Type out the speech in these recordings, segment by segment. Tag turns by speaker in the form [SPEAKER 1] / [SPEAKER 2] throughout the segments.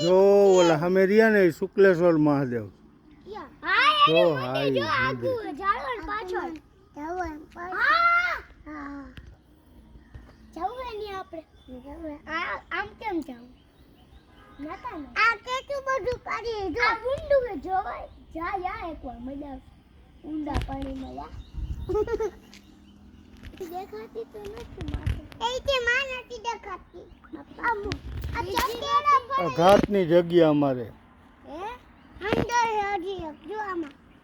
[SPEAKER 1] જો ઓલા રહ્યા ને શુક્લેશ્વર મહાદેવ. જો હાય
[SPEAKER 2] પાછળ. આપણે આ આમ કેમ જાવું? આ કેટલું બધું જો. આ ઊંડું જોવાય? જા યા એકવાર મજા ઊંડા પાણીમાં યા દેખાતી તો નથી માથે
[SPEAKER 1] ઘાટની જગ્યા અમારે.
[SPEAKER 2] હે?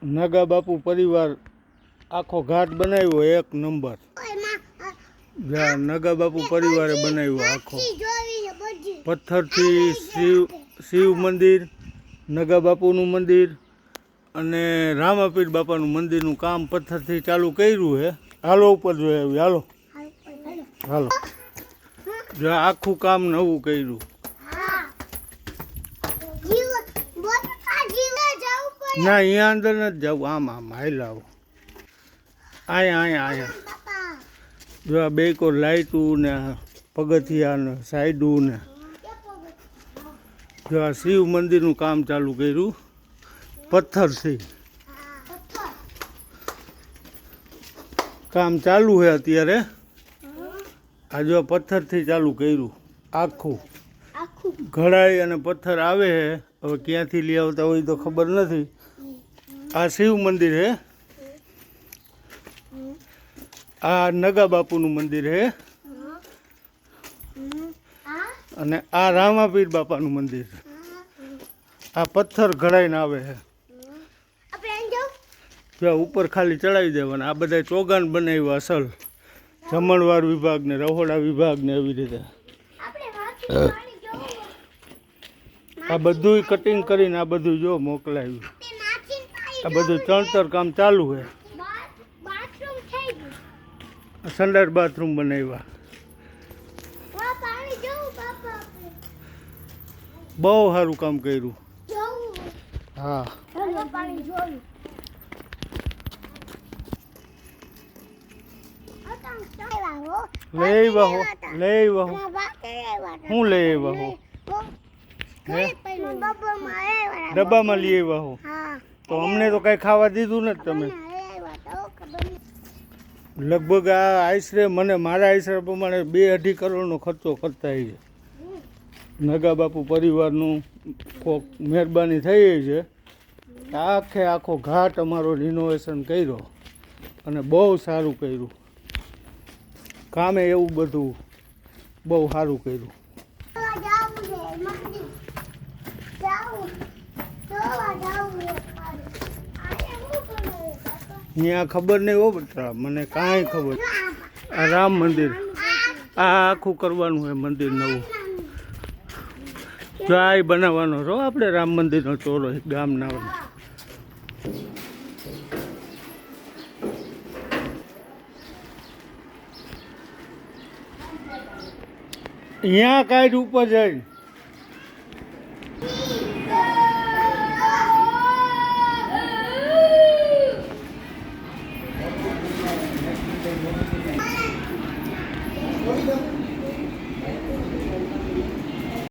[SPEAKER 1] નગા બાપુ પરિવાર આખો ઘાટ બનાવ્યો એક નંબર. નગા બાપુ પરિવારે બનાવ્યો આખો
[SPEAKER 2] આખી. જોવી છે બધી.
[SPEAKER 1] પથ્થરથી શિવ શિવ મંદિર નગા બાપુનું મંદિર અને રામાપીર બાપાનું મંદિરનું કામ પથ્થરથી ચાલુ કર્યું છે હાલો ઉપર જોઈએ હાલો. હાલો. જો આખું કામ નવું કર્યું. ના, અહીંયા અંદર નથી જવું આમ આમ હાઈ આવો. અહીંયા અહીંયા
[SPEAKER 2] બાપા
[SPEAKER 1] જો આ બે કો લાઇટું ને પગથિયા ને સાઈડું ને. જો આ શિવ મંદિરનું કામ ચાલુ કર્યું. પથ્થરથી કામ ચાલુ છે અત્યારે. આ જો પથ્થરથી ચાલુ કર્યું આખું. ઘડાઈ અને પથ્થર આવે છે હવે ક્યાંથી લઈ આવતા હોય તો ખબર નથી. આ શિવ મંદિર છે આ નગા બાપુનું મંદિર છે અને આ રામાપીર બાપાનું મંદિર. આ પથ્થર ઘડાઈને આવે છે જો ઉપર ખાલી ચડાવી દેવાના. આ બધા ચોગાન બનાવ્યું અસલ. જમણવાર વિભાગ ને રહોડા વિભાગ ને એવી રીતે.
[SPEAKER 2] આપણે વાંચી પાણી જોવું.
[SPEAKER 1] આ બધું કટિંગ કરીને આ બધું જો
[SPEAKER 2] પાણી
[SPEAKER 1] આ બધું ચણતર કામ ચાલુ છે
[SPEAKER 2] બાથરૂમ
[SPEAKER 1] સંડાસ બાથરૂમ બનાવ્યા.
[SPEAKER 2] વા પાણી જોવું બાપા આપણે.
[SPEAKER 1] બહુ સારું કામ કર્યું. હા. લઈ વહો, લઈ વાહો. હું લઈ આવ્યા હો? ડબ્બામાં લઈ આવ્યા હો તો અમને તો કઈ ખાવા દીધું નથી તમે. લગભગ આ આશરે મને, મારા આશરે પ્રમાણે બે અઢી કરોડનો ખર્ચો કરતા છે નગા બાપુ પરિવારનું કોક મહેરબાની થઈ છે. આખે આખો ઘાટ અમારો રિનોવેશન કર્યો અને બહુ સારું કર્યું. કામે એવું બધું બહુ સારું કર્યું. ત્યાં ખબર નહીં હો બટા, મને કાંઈ ખબર આ રામ મંદિર. આ આખું કરવાનું હોય મંદિર નવું. ચાય બનાવવાનો છો આપણે રામ મંદિરનો ચોરો ગામના અહીંયા કાંઈ ઉપર જાય.